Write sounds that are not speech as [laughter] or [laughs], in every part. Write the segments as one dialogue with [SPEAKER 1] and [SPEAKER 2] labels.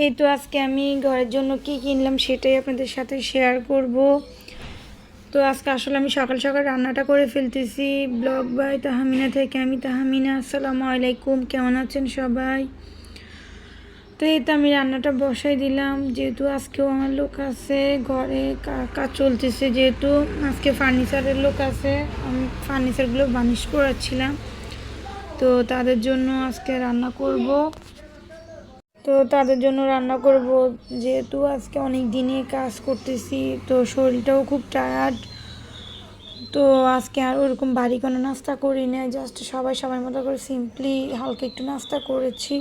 [SPEAKER 1] এই তো আজকে আমি ঘরের জন্য কি কিনলাম সেটাই আপনাদের সাথে শেয়ার করব। তো আজকে আসলে আমি সকাল সকাল রান্নাটা করে ফেলতেছি। ব্লগ বাই তাহামিনা থেকে আমি তাহামিনা, আসসালামু আলাইকুম, কেমন আছেন সবাই? তো এই তো আমি রান্নাটা বসাই দিলাম, যেহেতু আজকেও আমার লোক আছে, ঘরে কাজ চলতেছে যেহেতু, আজকে ফার্নিচারের লোক আছে, আমি ফার্নিচারগুলো বানিশ করাচ্ছিলাম। তো তাদের জন্য আজকে রান্না করব। তো তাদের জন্য রান্না করব। যেহেতু আজকে অনেক দিনে কাজ করতেছি, তো শরীরটাও খুব টায়ার্ড তো আজকে আর ওরকম বাড়ি কোনো নাস্তা করি না জাস্ট সবাই সবার মতো করে সিম্পলি হালকা একটু নাস্তা করেছি।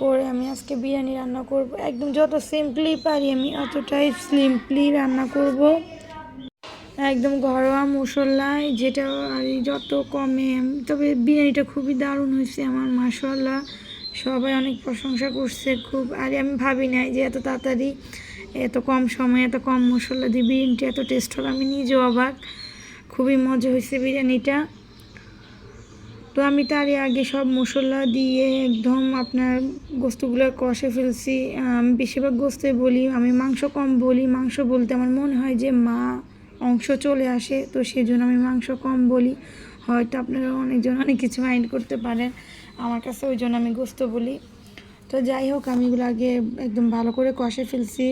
[SPEAKER 1] করে আমি আজকে বিরিয়ানি রান্না করব। একদম যত সিম্পলি পারি আমি অতটাই সিম্পলি রান্না করব। একদম ঘরোয়া মশলায় যেটা আর যত কমে, তবে বিরিয়ানিটা খুবই দারুণ হয়েছে আমার মাসাল্লাহ সবাই অনেক প্রশংসা করছে, খুব, আর আমি ভাবি নাই যে এত তাড়াতাড়ি, এত কম সময়ে এত কম মশলা দিয়ে বিরিয়ানিটা এত টেস্ট হবে আমি নিজেও অবাক। খুবই মজা হয়েছে বিরিয়ানিটা। তো আমি তারই আগে সব মশলা দিয়ে একদম আপনার গোস্তগুলো কষে ফেলছি। আমি বেশিরভাগ গোস্তই বলি, আমি মাংস কম বলি, মাংস বলতে আমার মনে হয় যে মা অংশ চলে আসে, তো সেই জন্য আমি মাংস কম বলি। হয়তো আপনারা অনেকজন অনেক কিছু মাইন্ড করতে পারেন। আমার কাছে ওই জন্য আমি গোস্ত বলি। তো যাই হোক, আমি এগুলো আগে একদম ভালো করে কষে ফেলছি।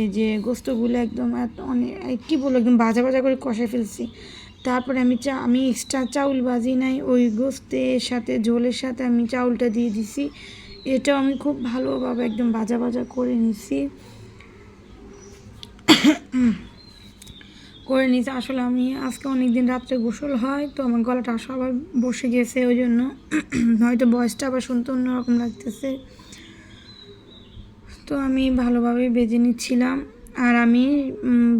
[SPEAKER 1] এই যে গোস্তগুলো একদম অনেক কী বলব, একদম বাজা বাজা করে কষে ফেলছি। তারপরে আমি চা আমি এক্সট্রা চাউল বাজি নাই, ওই গোস্তের সাথে, ঝোলের সাথে আমি চাউলটা দিয়ে দিছি। এটাও আমি খুব ভালোভাবে একদম বাজা বাজা করে নিছি। করে নিয়েছি। আসলে আমি আজকে অনেক দিন রাত্রে গোসল হয়, তো আমার গলাটা আসলে আবার বসে গেছে ওই জন্য [clears throat] হয়তো বয়সটা আবার শুনতে অন্যরকম লাগতেছে। তো আমি ভালোভাবে বেজে নিচ্ছিলাম। আর আমি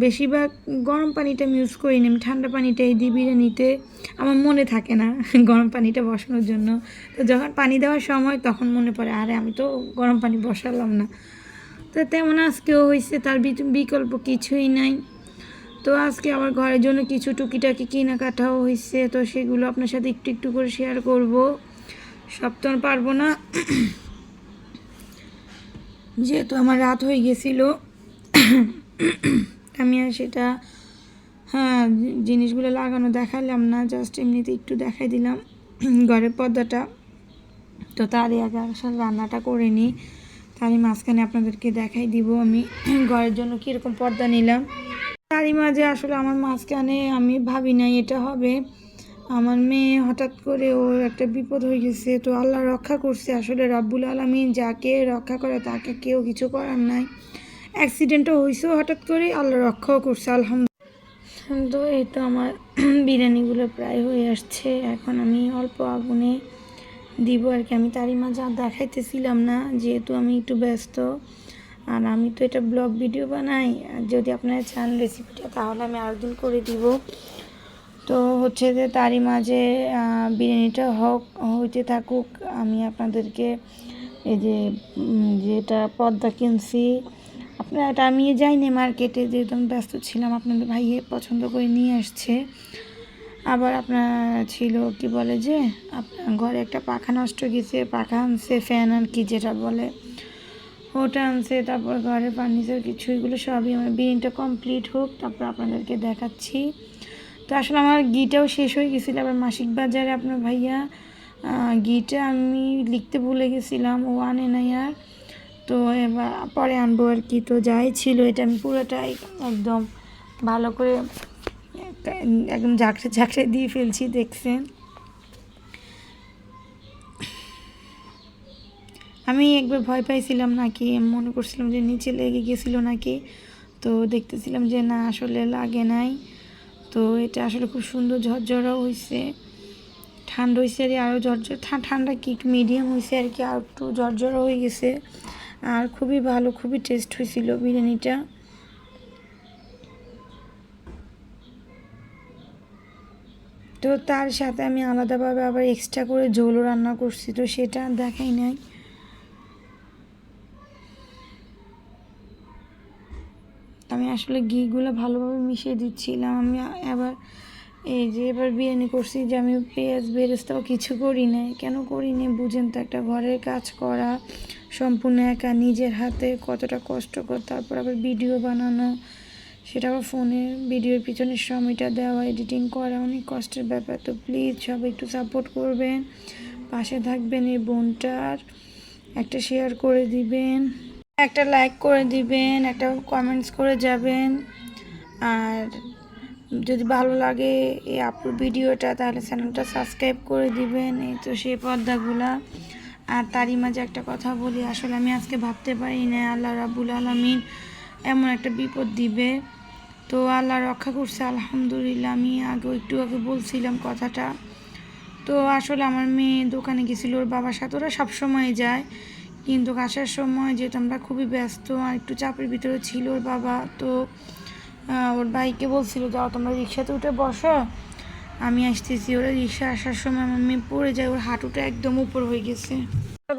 [SPEAKER 1] বেশিরভাগ গরম পানিটা আমি ইউজ করি না আমি ঠান্ডা পানিটাই দিই বিরিয়ানিতে। আমার মনে থাকে না [laughs] গরম পানিটা বসানোর জন্য। তো যখন পানি দেওয়ার সময় তখন মনে পড়ে, আরে আমি তো গরম পানি বসালাম না। তো তেমন আজকেও হয়েছে তার বিকল্প কিছুই নাই। তো আজকে আমার ঘরের জন্য কিছু টুকিটাকি কেনাকাটাও হয়েছে তো সেগুলো আপনার সাথে একটু একটু করে শেয়ার করব। সব তো আর পারব না যেহেতু আমার রাত হয়ে গেছিল, আমি আর সেটা হ্যাঁ জিনিসগুলো লাগানো দেখালাম না জাস্ট এমনিতে একটু দেখাই দিলাম ঘরের পর্দাটা। তো তারই আগে আসলে রান্নাটা করে নিই, তারই মাঝখানে আপনাদেরকে দেখাই দিব আমি ঘরের জন্য কীরকম পর্দা নিলাম। তারই মাঝে আসলে আমার মাঝখানে আমি ভাবি নাই এটা হবে। আমার মেয়ে হঠাৎ করে ওর একটা বিপদ হয়ে গেছে, তো আল্লাহ রক্ষা করছে আসলে রাব্বুল আলমিন। যাকে রক্ষা করে তাকে কেউ কিছু করার নাই। অ্যাক্সিডেন্টও হয়েছেও হঠাৎ করে আল্লাহ রক্ষাও করছে, আলহামদুলিল্লাহ। তো এই তো আমার [clears throat] বিরিয়ানিগুলো প্রায় হয়ে আসছে। এখন আমি অল্প আগুনে দিব আর কি। আমি তারই মাঝে আর দেখাইতেছিলাম না, যেহেতু আমি একটু ব্যস্ত। আর আমি তো এটা ব্লগ ভিডিও বানাই। আর যদি আপনারা চান রেসিপিটা তাহলে আমি আরও দিন করে দিব। তো হচ্ছে যে তারই মাঝে বিরিয়ানিটা হোক, হইতে থাকুক, আমি আপনাদেরকে এই যে যেটা পদ্মা কিনছি। আপনারা এটা আমি যাইনি মার্কেটে যেহেতু আমি ব্যস্ত ছিলাম, আপনাদের ভাইয়ে পছন্দ করে নিয়ে আসছে। আবার আপনার ছিল, কি বলে যে, আপনার ঘরে একটা পাখা নষ্ট গেছে, পাখা আনছে ফ্যান আর কি যেটা বলে। ওটা আনছে, তারপর ঘরের ফার্নিচার কিছু, এগুলো সবই আমার বিরিয়ানিটা কমপ্লিট হোক, তারপর আপনাদেরকে দেখাচ্ছি। তো আসলে আমার ঘিটাও শেষ হয়ে গেছিল আবার মাসিক বাজারে আপনার ভাইয়া ঘিটা আমি লিখতে ভুলে গেছিলাম, ও আনে নাই আর। তো এবার পরে আনব আর কি, তো যাই ছিল এটা আমি পুরোটাই একদম ভালো করে, একদম ঝাঁকড়ে ঝাঁকড়ে দিয়ে ফেলছি, দেখছেন। আমি একবার ভয় পাইছিলাম নাকি, মনে করছিলাম যে নিচে লেগে গেছিল নাকি, তো দেখতেছিলাম যে না, আসলে লাগে নাই। তো এটা আসলে খুব সুন্দর ঝরঝরাও হয়েছে ঠান্ডা হয়েছে আর আরও ঝরঝর ঠান্ডা কি মিডিয়াম হয়েছে আর কি, আর একটু ঝরঝরা হয়ে গেছে। আর খুবই ভালো, খুবই টেস্ট হয়েছিল বিরিয়ানিটা। তো তার সাথে আমি আলাদাভাবে আবার এক্সট্রা করে ঝোলও রান্না করছি, তো সেটা দেখাই নাই। আমি আসলে ঘিগুলো ভালোভাবে মিশিয়ে দিচ্ছিলাম। আমি আবার এই যে এবার বিরিয়ানি করছি যে আমি পেঁয়াজ, বেরেস্তাও কিছু করি নাই। কেন করি নাই বুঝেন তো, একটা ঘরের কাজ করা, সম্পূর্ণ একা, নিজের হাতে কতটা কষ্টকর। তারপর আবার ভিডিও বানানো, সেটা আবার ফোনে, ভিডিওর পিছনে সময়টা দেওয়া এডিটিং করা, অনেক কষ্টের ব্যাপার। তো প্লিজ সবাই একটু সাপোর্ট করবেন, পাশে থাকবেন এই বোনটার, একটা শেয়ার করে দিবেন। একটা লাইক করে দিবেন, একটা কমেন্টস করে যাবেন। আর যদি ভালো লাগে এই আপুর ভিডিওটা, তাহলে চ্যানেলটা সাবস্ক্রাইব করে দিবেন। এই তো সেই পর্দাগুলা। আর তারই মাঝে একটা কথা বলি, আসলে আমি আজকে ভাবতে পারি না, আল্লাহ রাবুল আলমিন এমন একটা বিপদ দিবে। তো আল্লাহ রক্ষা করছে, আলহামদুলিল্লাহ। আমি আগে একটু আগে বলছিলাম কথাটা। তো আসলে আমার মেয়ে দোকানে গেছিল, ওর বাবার সাথে, ওরা সবসময় যায়। কিন্তু আসার সময় যেহেতু আমরা খুবই ব্যস্ত আর একটু চাপের ভিতরে ছিল ওর বাবা, তো ওর ভাইকে বলছিল, যাও তোমরা রিক্সাতে উঠে বসো। আমি আসতেছি, ওরা রিক্সা আসার সময় আমার মেয়ে পড়ে যায়, ওর হাঁটুটা একদম উপর হয়ে গেছে।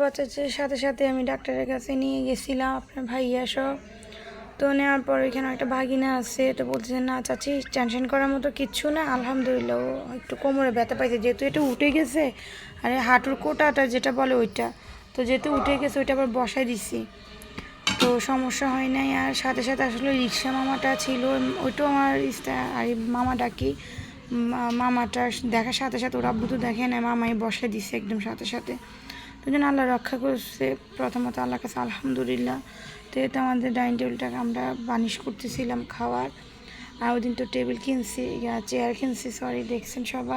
[SPEAKER 1] বাচ্চাদের সাথে সাথে আমি ডাক্তারের কাছে নিয়ে গেছিলাম, আপনার ভাইয়া সব তো নেওয়ার পর এখানে একটা ভাগিনা আছে, তো বলতেছে না চাচি, টেনশন করার মতো কিচ্ছু না, আলহামদুলিল্লাহ একটু কোমরে ব্যথা পাইছে। যেহেতু এটা উঠে গেছে, আর হাঁটুর কোটাটা যেটা বলে ওইটা। তো যেহেতু উঠে গেছে, ওইটা আবার বসাই দিছি। তো সমস্যা হয় নাই, আর সাথে সাথে আসলে রিক্সা মামাটা ছিল, ওইটাও আমার আর মামা ডাকি মামাটা দেখার সাথে সাথে, ওর আব্বু দেখে না মামাই বসে দিছে একদম সাথে সাথে। তো যেন আল্লাহ রক্ষা করছে, প্রথমত আল্লাহ কাছে আলহামদুলিল্লাহ। তো এটা আমাদের ডাইনিং টেবিলটাকে আমরা বানিশ করতেছিলাম খাওয়ার। আর ওই দিন তো টেবিল কিনছি চেয়ার কিনছি সরি দেখছেন সবাই।